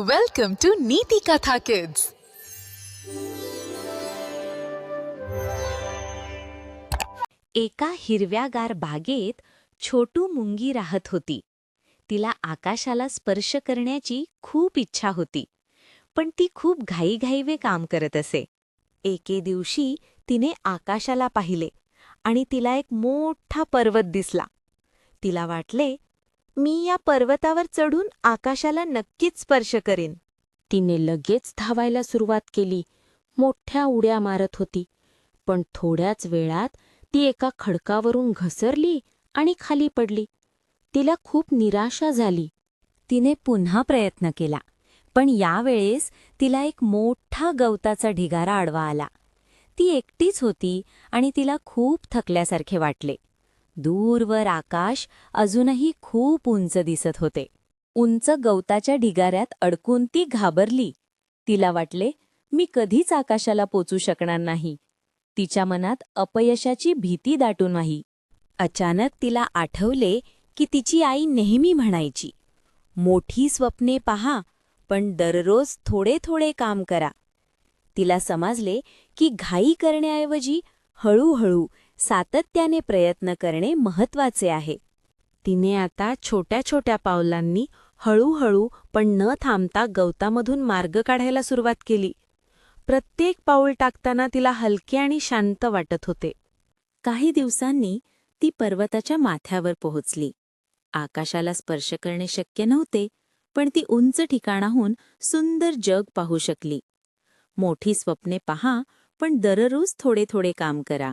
Welcome to नीति कथा kids एका हिरव्यागार बागेत छोटू मुंगी राहत होती. तिला आकाशाला स्पर्श करण्याची खूप इच्छा होती पण ती खूप घाईघाईवे काम करत असे. एके दिवशी तिने आकाशाला पाहिले आणि तिला एक मोठा पर्वत दिसला. तिला वाटले मी या पर्वतावर चढून आकाशाला नक्कीच स्पर्श करेन. तिने लगेच धावायला सुरुवात केली. मोठ्या उड्या मारत होती. पण थोड्याच वेळात ती एका खडकावरून घसरली आणि खाली पडली. तिला खूप निराशा झाली. तिने पुन्हा प्रयत्न केला. पण यावेळेस तिला एक मोठा गवताचा ढिगारा आडवा आला. ती एकटीच होती आणि तिला खूप थकल्यासारखे वाटले. दूरवर आकाश अजूनही खूप उंच दिसत होते. उंच गवताच्या ढिगाऱ्यात अडकून ती घाबरली. तिला वाटले मी कधीच आकाशाला पोचू शकणार नाही. तिच्या मनात अपयशाची भीती दाटून वाही. अचानक तिला आठवले की तिची आई नेहमी म्हणायची मोठी स्वप्ने पहा पण दररोज थोडे थोडे काम करा. तिला समजले की घाई करण्याऐवजी हळूहळू सातत्याने प्रयत्न करणे महत्त्वाचे आहे. तिने आता छोट्या छोट्या पावलांनी हळूहळू पण न थांबता गवतामधून मार्ग काढायला सुरुवात केली. प्रत्येक पाऊल टाकताना तिला हलके आणि शांत वाटत होते. काही दिवसांनी ती पर्वताच्या माथ्यावर पोहोचली. आकाशाला स्पर्श करणे शक्य नव्हते पण ती उंच ठिकाणाहून सुंदर जग पाहू शकली. मोठी स्वप्ने पहा पण दररोज थोडे थोडे काम करा.